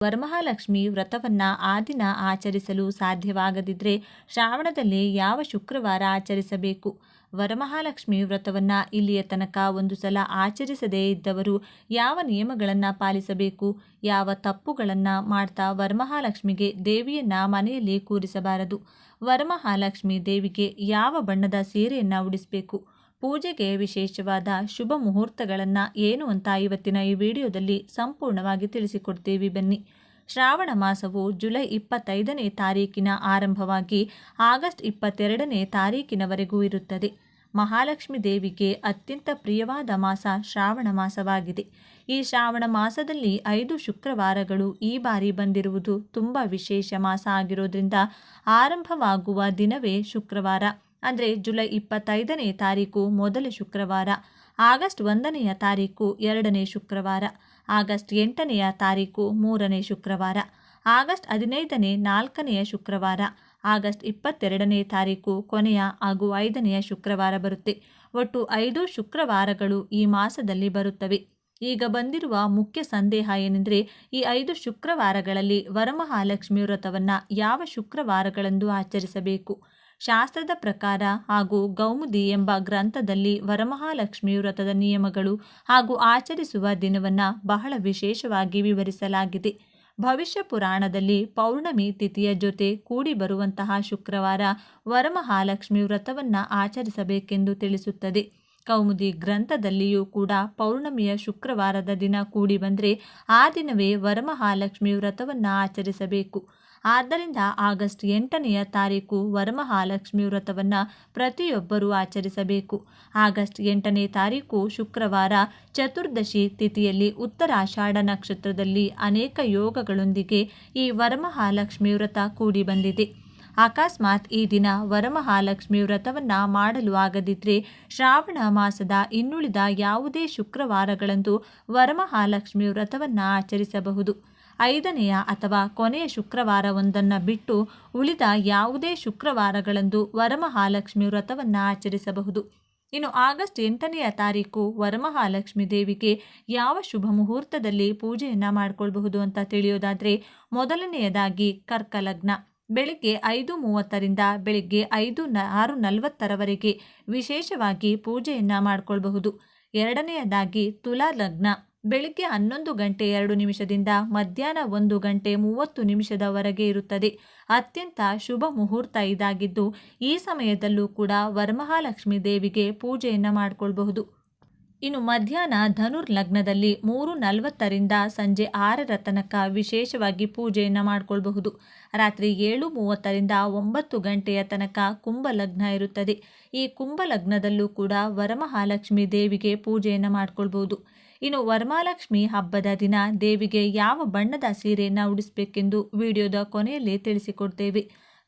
ವರಮಹಾಲಕ್ಷ್ಮಿ ವ್ರತವನ್ನು ಆ ದಿನ ಆಚರಿಸಲು ಸಾಧ್ಯವಾಗದಿದ್ದರೆ ಶ್ರಾವಣದಲ್ಲಿ ಯಾವ ಶುಕ್ರವಾರ ಆಚರಿಸಬೇಕು? ವರಮಹಾಲಕ್ಷ್ಮಿ ವ್ರತವನ್ನು ಇಲ್ಲಿಯ ತನಕ ಒಂದು ಸಲ ಆಚರಿಸದೇ ಇದ್ದವರು ಯಾವ ನಿಯಮಗಳನ್ನು ಪಾಲಿಸಬೇಕು? ಯಾವ ತಪ್ಪುಗಳನ್ನು ಮಾಡ್ತಾ ವರಮಹಾಲಕ್ಷ್ಮಿಗೆ ದೇವಿಯನ್ನು ಮನೆಯಲ್ಲಿ ಕೂರಿಸಬಾರದು? ವರಮಹಾಲಕ್ಷ್ಮಿ ದೇವಿಗೆ ಯಾವ ಬಣ್ಣದ ಸೀರೆಯನ್ನು ಉಡಿಸಬೇಕು? ಪೂಜೆಗೆ ವಿಶೇಷವಾದ ಶುಭ ಮುಹೂರ್ತಗಳನ್ನು ಏನು ಅಂತ ಇವತ್ತಿನ ಈ ವಿಡಿಯೋದಲ್ಲಿ ಸಂಪೂರ್ಣವಾಗಿ ತಿಳಿಸಿಕೊಡ್ತೀವಿ ಬನ್ನಿ. ಶ್ರಾವಣ ಮಾಸವು ಜುಲೈ ಇಪ್ಪತ್ತೈದನೇ ತಾರೀಕಿನ ಆರಂಭವಾಗಿ ಆಗಸ್ಟ್ ಇಪ್ಪತ್ತೆರಡನೇ ತಾರೀಕಿನವರೆಗೂ ಇರುತ್ತದೆ. ಮಹಾಲಕ್ಷ್ಮಿ ದೇವಿಗೆ ಅತ್ಯಂತ ಪ್ರಿಯವಾದ ಮಾಸ ಶ್ರಾವಣ ಮಾಸವಾಗಿದೆ. ಈ ಶ್ರಾವಣ ಮಾಸದಲ್ಲಿ ಐದು ಶುಕ್ರವಾರಗಳು ಈ ಬಾರಿ ಬಂದಿರುವುದು ತುಂಬ ವಿಶೇಷ ಮಾಸ ಆಗಿರೋದ್ರಿಂದ ಆರಂಭವಾಗುವ ದಿನವೇ ಶುಕ್ರವಾರ. ಅಂದರೆ ಜುಲೈ ಇಪ್ಪತ್ತೈದನೇ ತಾರೀಕು ಮೊದಲ ಶುಕ್ರವಾರ, ಆಗಸ್ಟ್ ಒಂದನೆಯ ತಾರೀಕು ಎರಡನೇ ಶುಕ್ರವಾರ, ಆಗಸ್ಟ್ ಎಂಟನೆಯ ತಾರೀಕು ಮೂರನೇ ಶುಕ್ರವಾರ, ಆಗಸ್ಟ್ ಹದಿನೈದನೇ ನಾಲ್ಕನೆಯ ಶುಕ್ರವಾರ, ಆಗಸ್ಟ್ ಇಪ್ಪತ್ತೆರಡನೇ ತಾರೀಕು ಕೊನೆಯ ಹಾಗೂ ಐದನೆಯ ಶುಕ್ರವಾರ ಬರುತ್ತೆ. ಒಟ್ಟು ಐದು ಶುಕ್ರವಾರಗಳು ಈ ಮಾಸದಲ್ಲಿ ಬರುತ್ತವೆ. ಈಗ ಬಂದಿರುವ ಮುಖ್ಯ ಸಂದೇಹ ಏನೆಂದರೆ, ಈ ಐದು ಶುಕ್ರವಾರಗಳಲ್ಲಿ ವರಮಹಾಲಕ್ಷ್ಮಿ ವ್ರತವನ್ನು ಯಾವ ಶುಕ್ರವಾರಗಳಂದು ಆಚರಿಸಬೇಕು? ಶಾಸ್ತ್ರದ ಪ್ರಕಾರ ಹಾಗೂ ಗೌಮುದಿ ಎಂಬ ಗ್ರಂಥದಲ್ಲಿ ವರಮಹಾಲಕ್ಷ್ಮಿ ವ್ರತದ ನಿಯಮಗಳು ಹಾಗೂ ಆಚರಿಸುವ ದಿನವನ್ನು ಬಹಳ ವಿಶೇಷವಾಗಿ ವಿವರಿಸಲಾಗಿದೆ. ಭವಿಷ್ಯ ಪುರಾಣದಲ್ಲಿ ಪೌರ್ಣಮಿ ತಿಥಿಯ ಜೊತೆ ಕೂಡಿ ಬರುವಂತಹ ಶುಕ್ರವಾರ ವರಮಹಾಲಕ್ಷ್ಮಿ ವ್ರತವನ್ನು ಆಚರಿಸಬೇಕೆಂದು ತಿಳಿಸುತ್ತದೆ. ಕೌಮುದಿ ಗ್ರಂಥದಲ್ಲಿಯೂ ಕೂಡ ಪೌರ್ಣಮಿಯ ಶುಕ್ರವಾರದ ದಿನ ಕೂಡಿ ಬಂದರೆ ಆ ದಿನವೇ ವರಮಹಾಲಕ್ಷ್ಮಿ ವ್ರತವನ್ನು ಆಚರಿಸಬೇಕು. ಆದ್ದರಿಂದ ಆಗಸ್ಟ್ ಎಂಟನೆಯ ತಾರೀಕು ವರಮಹಾಲಕ್ಷ್ಮಿ ವ್ರತವನ್ನು ಪ್ರತಿಯೊಬ್ಬರೂ ಆಚರಿಸಬೇಕು. ಆಗಸ್ಟ್ ಎಂಟನೇ ತಾರೀಕು ಶುಕ್ರವಾರ ಚತುರ್ದಶಿ ತಿಥಿಯಲ್ಲಿ ಉತ್ತರಾಷಾಢ ನಕ್ಷತ್ರದಲ್ಲಿ ಅನೇಕ ಯೋಗಗಳೊಂದಿಗೆ ಈ ವರಮಹಾಲಕ್ಷ್ಮಿ ವ್ರತ ಕೂಡಿ ಬಂದಿದೆ. ಅಕಸ್ಮಾತ್ ಈ ದಿನ ವರಮಹಾಲಕ್ಷ್ಮಿ ವ್ರತವನ್ನು ಮಾಡಲು ಆಗದಿದ್ದರೆ ಶ್ರಾವಣ ಮಾಸದ ಇನ್ನುಳಿದ ಯಾವುದೇ ಶುಕ್ರವಾರಗಳಂದು ವರಮಹಾಲಕ್ಷ್ಮಿ ವ್ರತವನ್ನು ಆಚರಿಸಬಹುದು. ಐದನೆಯ ಅಥವಾ ಕೊನೆಯ ಶುಕ್ರವಾರ ಒಂದನ್ನು ಬಿಟ್ಟು ಉಳಿದ ಯಾವುದೇ ಶುಕ್ರವಾರಗಳಂದು ವರಮಹಾಲಕ್ಷ್ಮಿ ವ್ರತವನ್ನು ಆಚರಿಸಬಹುದು. ಇನ್ನು ಆಗಸ್ಟ್ ಎಂಟನೆಯ ತಾರೀಕು ವರಮಹಾಲಕ್ಷ್ಮಿ ದೇವಿಗೆ ಯಾವ ಶುಭ ಮುಹೂರ್ತದಲ್ಲಿ ಪೂಜೆಯನ್ನು ಮಾಡಿಕೊಳ್ಬಹುದು ಅಂತ ತಿಳಿಯೋದಾದರೆ ಮೊದಲನೆಯದಾಗಿ ಕರ್ಕಲಗ್ನ. ಬೆಳಿಗ್ಗೆ ಐದು ಮೂವತ್ತರಿಂದ ಬೆಳಿಗ್ಗೆ ಐದು ನ ಆರು ನಲವತ್ತರವರೆಗೆ ವಿಶೇಷವಾಗಿ ಪೂಜೆಯನ್ನು ಮಾಡಿಕೊಳ್ಬಹುದು. ಎರಡನೆಯದಾಗಿ ತುಲಾ ಲಗ್ನ. ಬೆಳಿಗ್ಗೆ ಹನ್ನೊಂದು ಗಂಟೆ ಎರಡು ನಿಮಿಷದಿಂದ ಮಧ್ಯಾಹ್ನ ಒಂದು ಗಂಟೆ ಮೂವತ್ತು ನಿಮಿಷದವರೆಗೆ ಇರುತ್ತದೆ. ಅತ್ಯಂತ ಶುಭ ಮುಹೂರ್ತ ಇದಾಗಿದ್ದು ಈ ಸಮಯದಲ್ಲೂ ಕೂಡ ವರಮಹಾಲಕ್ಷ್ಮಿ ದೇವಿಗೆ ಪೂಜೆಯನ್ನು ಮಾಡಿಕೊಳ್ಬಹುದು. ಇನ್ನು ಮಧ್ಯಾಹ್ನ ಧನುರ್ ಲಗ್ನದಲ್ಲಿ ಮೂರು ನಲವತ್ತರಿಂದ ಸಂಜೆ ಆರರ ತನಕ ವಿಶೇಷವಾಗಿ ಪೂಜೆಯನ್ನು ಮಾಡಿಕೊಳ್ಬಹುದು. ರಾತ್ರಿ ಏಳು ಮೂವತ್ತರಿಂದ ಒಂಬತ್ತು ಗಂಟೆಯ ತನಕ ಕುಂಭ ಲಗ್ನ ಇರುತ್ತದೆ. ಈ ಕುಂಭ ಲಗ್ನದಲ್ಲೂ ಕೂಡ ವರಮಹಾಲಕ್ಷ್ಮಿ ದೇವಿಗೆ ಪೂಜೆಯನ್ನು ಮಾಡಿಕೊಳ್ಬಹುದು. ಇನ್ನು ವರಮಹಾಲಕ್ಷ್ಮಿ ಹಬ್ಬದ ದಿನ ದೇವಿಗೆ ಯಾವ ಬಣ್ಣದ ಸೀರೆಯನ್ನು ಉಡಿಸಬೇಕೆಂದು ವಿಡಿಯೋದ ಕೊನೆಯಲ್ಲಿ ತಿಳಿಸಿಕೊಡ್ತೇವೆ.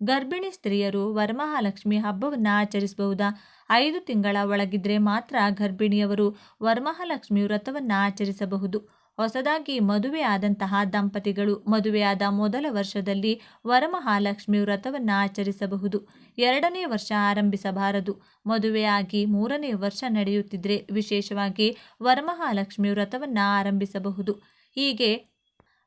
ಗರ್ಭಿಣಿ ಸ್ತ್ರೀಯರು ವರಮಹಾಲಕ್ಷ್ಮಿ ಹಬ್ಬವನ್ನು ಆಚರಿಸಬಹುದಾ? ಐದು ತಿಂಗಳ ಒಳಗಿದ್ರೆ ಮಾತ್ರ ಗರ್ಭಿಣಿಯವರು ವರಮಹಾಲಕ್ಷ್ಮಿ ವ್ರತವನ್ನು ಆಚರಿಸಬಹುದು. ಹೊಸದಾಗಿ ಮದುವೆಯಾದಂತಹ ದಂಪತಿಗಳು ಮದುವೆಯಾದ ಮೊದಲ ವರ್ಷದಲ್ಲಿ ವರಮಹಾಲಕ್ಷ್ಮಿ ವ್ರತವನ್ನು ಆಚರಿಸಬಹುದು. ಎರಡನೇ ವರ್ಷ ಆರಂಭಿಸಬಾರದು. ಮದುವೆಯಾಗಿ ಮೂರನೇ ವರ್ಷ ನಡೆಯುತ್ತಿದ್ದರೆ ವಿಶೇಷವಾಗಿ ವರಮಹಾಲಕ್ಷ್ಮಿ ವ್ರತವನ್ನು ಆರಂಭಿಸಬಹುದು. ಹೀಗೆ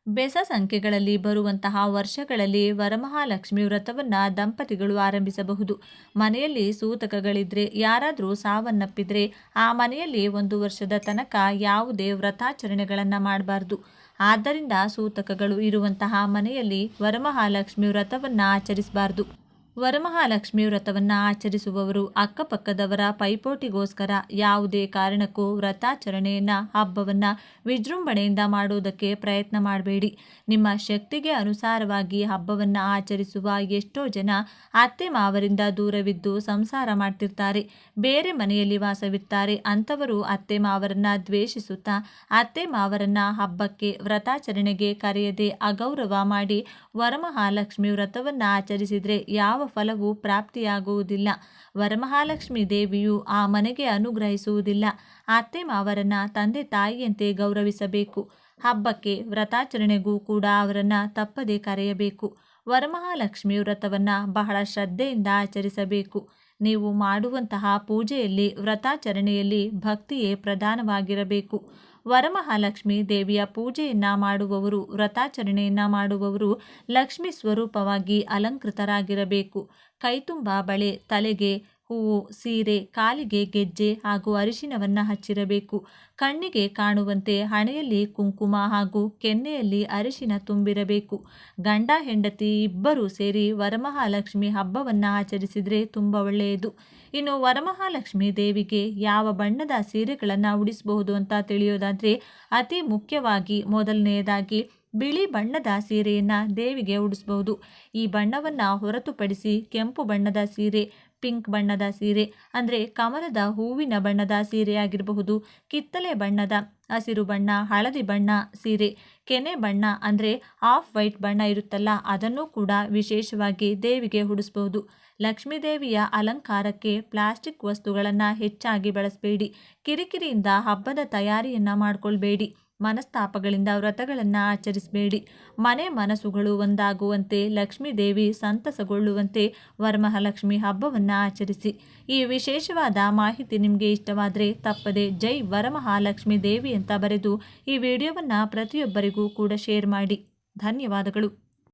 ಬೆಸ ಸಂಖ್ಯೆಗಳಲ್ಲಿ ಬರುವಂತಹ ವರ್ಷಗಳಲ್ಲಿ ವರಮಹಾಲಕ್ಷ್ಮಿ ವ್ರತವನ್ನು ದಂಪತಿಗಳು ಆರಂಭಿಸಬಹುದು. ಮನೆಯಲ್ಲಿ ಸೂತಕಗಳಿದ್ರೆ, ಯಾರಾದರೂ ಸಾವನ್ನಪ್ಪಿದ್ರೆ ಆ ಮನೆಯಲ್ಲಿ ಒಂದು ವರ್ಷದ ತನಕ ಯಾವುದೇ ವ್ರತಾಚರಣೆಗಳನ್ನು ಮಾಡಬಾರ್ದು. ಆದ್ದರಿಂದ ಸೂತಕಗಳು ಇರುವಂತಹ ಮನೆಯಲ್ಲಿ ವರಮಹಾಲಕ್ಷ್ಮಿ ವ್ರತವನ್ನು ಆಚರಿಸಬಾರ್ದು. ವರಮಹಾಲಕ್ಷ್ಮಿ ವ್ರತವನ್ನು ಆಚರಿಸುವವರು ಅಕ್ಕಪಕ್ಕದವರ ಪೈಪೋಟಿಗೋಸ್ಕರ ಯಾವುದೇ ಕಾರಣಕ್ಕೂ ವ್ರತಾಚರಣೆಯನ್ನು, ಹಬ್ಬವನ್ನು ವಿಜೃಂಭಣೆಯಿಂದ ಮಾಡುವುದಕ್ಕೆ ಪ್ರಯತ್ನ ಮಾಡಬೇಡಿ. ನಿಮ್ಮ ಶಕ್ತಿಗೆ ಅನುಸಾರವಾಗಿ ಹಬ್ಬವನ್ನು ಆಚರಿಸುವ ಎಷ್ಟೋ ಜನ ಅತ್ತೆ ಮಾವರಿಂದ ದೂರವಿದ್ದು ಸಂಸಾರ ಮಾಡ್ತಿರ್ತಾರೆ. ಬೇರೆ ಮನೆಯಲ್ಲಿ ವಾಸವಿರ್ತಾರೆ. ಅಂಥವರು ಅತ್ತೆ ಮಾವರನ್ನ ದ್ವೇಷಿಸುತ್ತಾ, ಅತ್ತೆ ಮಾವರನ್ನ ಹಬ್ಬಕ್ಕೆ ವ್ರತಾಚರಣೆಗೆ ಕರೆಯದೆ ಅಗೌರವ ಮಾಡಿ ವರಮಹಾಲಕ್ಷ್ಮಿ ವ್ರತವನ್ನು ಆಚರಿಸಿದರೆ ಯಾವ ಫಲವು ಪ್ರಾಪ್ತಿಯಾಗುವುದಿಲ್ಲ. ವರಮಹಾಲಕ್ಷ್ಮಿ ದೇವಿಯು ಆ ಮನೆಗೆ ಅನುಗ್ರಹಿಸುವುದಿಲ್ಲ. ಅತ್ತೆ ಮಾವರನ್ನ ತಂದೆ ತಾಯಿಯಂತೆ ಗೌರವಿಸಬೇಕು. ಹಬ್ಬಕ್ಕೆ ವ್ರತಾಚರಣೆಗೂ ಕೂಡ ಅವರನ್ನು ತಪ್ಪದೆ ಕರೆಯಬೇಕು. ವರಮಹಾಲಕ್ಷ್ಮಿ ವ್ರತವನ್ನು ಬಹಳ ಶ್ರದ್ಧೆಯಿಂದ ಆಚರಿಸಬೇಕು. ನೀವು ಮಾಡುವಂತಹ ಪೂಜೆಯಲ್ಲಿ ವ್ರತಾಚರಣೆಯಲ್ಲಿ ಭಕ್ತಿಯೇ ಪ್ರಧಾನವಾಗಿರಬೇಕು. ವರಮಹಾಲಕ್ಷ್ಮಿ ದೇವಿಯ ಪೂಜೆಯನ್ನ ಮಾಡುವವರು ವ್ರತಾಚರಣೆಯನ್ನ ಮಾಡುವವರು ಲಕ್ಷ್ಮಿ ಸ್ವರೂಪವಾಗಿ ಅಲಂಕೃತರಾಗಿರಬೇಕು. ಕೈತುಂಬ ಬಳೆ ತಲೆಗೆ ಹೂವು, ಸೀರೆ, ಕಾಲಿಗೆ ಗೆಜ್ಜೆ ಹಾಗೂ ಅರಿಶಿನವನ್ನ ಹಚ್ಚಿರಬೇಕು. ಕಣ್ಣಿಗೆ ಕಾಣುವಂತೆ ಹಣೆಯಲ್ಲಿ ಕುಂಕುಮ ಹಾಗೂ ಕೆನ್ನೆಯಲ್ಲಿ ಅರಿಶಿನ ತುಂಬಿರಬೇಕು. ಗಂಡ, ಹೆಂಡತಿ ಇಬ್ಬರೂ ಸೇರಿ ವರಮಹಾಲಕ್ಷ್ಮಿ ಹಬ್ಬವನ್ನು ಆಚರಿಸಿದರೆ ತುಂಬ ಒಳ್ಳೆಯದು. ಇನ್ನು ವರಮಹಾಲಕ್ಷ್ಮಿ ದೇವಿಗೆ ಯಾವ ಬಣ್ಣದ ಸೀರೆಗಳನ್ನು ಉಡಿಸಬಹುದು ಅಂತ ತಿಳಿಯೋದಾದರೆ ಅತಿ ಮುಖ್ಯವಾಗಿ ಮೊದಲನೆಯದಾಗಿ ಬಿಳಿ ಬಣ್ಣದ ಸೀರೆಯನ್ನು ದೇವಿಗೆ ಉಡಿಸಬಹುದು. ಈ ಬಣ್ಣವನ್ನು ಹೊರತುಪಡಿಸಿ ಕೆಂಪು ಬಣ್ಣದ ಸೀರೆ ಪಿಂಕ್ ಬಣ್ಣದ ಸೀರೆ, ಅಂದರೆ ಕಮಲದ ಹೂವಿನ ಬಣ್ಣದ ಸೀರೆ ಆಗಿರಬಹುದು ಕಿತ್ತಲೆ ಬಣ್ಣದ ಹಸಿರು ಬಣ್ಣ, ಹಳದಿ ಬಣ್ಣ ಸೀರೆ, ಕೆನೆ ಬಣ್ಣ, ಅಂದರೆ ಆಫ್ ವೈಟ್ ಬಣ್ಣ ಇರುತ್ತಲ್ಲ, ಅದನ್ನು ಕೂಡ ವಿಶೇಷವಾಗಿ ದೇವಿಗೆ ಹುಡಿಸ್ಬೋದು ಲಕ್ಷ್ಮೀದೇವಿಯ ಅಲಂಕಾರಕ್ಕೆ ಪ್ಲಾಸ್ಟಿಕ್ ವಸ್ತುಗಳನ್ನು ಹೆಚ್ಚಾಗಿ ಬಳಸಬೇಡಿ. ಕಿರಿಕಿರಿಯಿಂದ ಹಬ್ಬದ ತಯಾರಿಯನ್ನು ಮಾಡಿಕೊಳ್ಬೇಡಿ. ಮನಸ್ತಾಪಗಳಿಂದ ವ್ರತಗಳನ್ನು ಆಚರಿಸಬೇಡಿ. ಮನೆ ಮನಸ್ಸುಗಳು ಒಂದಾಗುವಂತೆ ಲಕ್ಷ್ಮೀ ದೇವಿ ಸಂತಸಗೊಳ್ಳುವಂತೆ ವರಮಹಾಲಕ್ಷ್ಮಿ ಹಬ್ಬವನ್ನು ಆಚರಿಸಿ. ಈ ವಿಶೇಷವಾದ ಮಾಹಿತಿ ನಿಮಗೆ ಇಷ್ಟವಾದರೆ ತಪ್ಪದೆ ಜೈ ವರಮಹಾಲಕ್ಷ್ಮಿ ದೇವಿ ಅಂತ ಬರೆದು ಈ ವಿಡಿಯೋವನ್ನು ಪ್ರತಿಯೊಬ್ಬರಿಗೂ ಕೂಡ ಶೇರ್ ಮಾಡಿ. ಧನ್ಯವಾದಗಳು.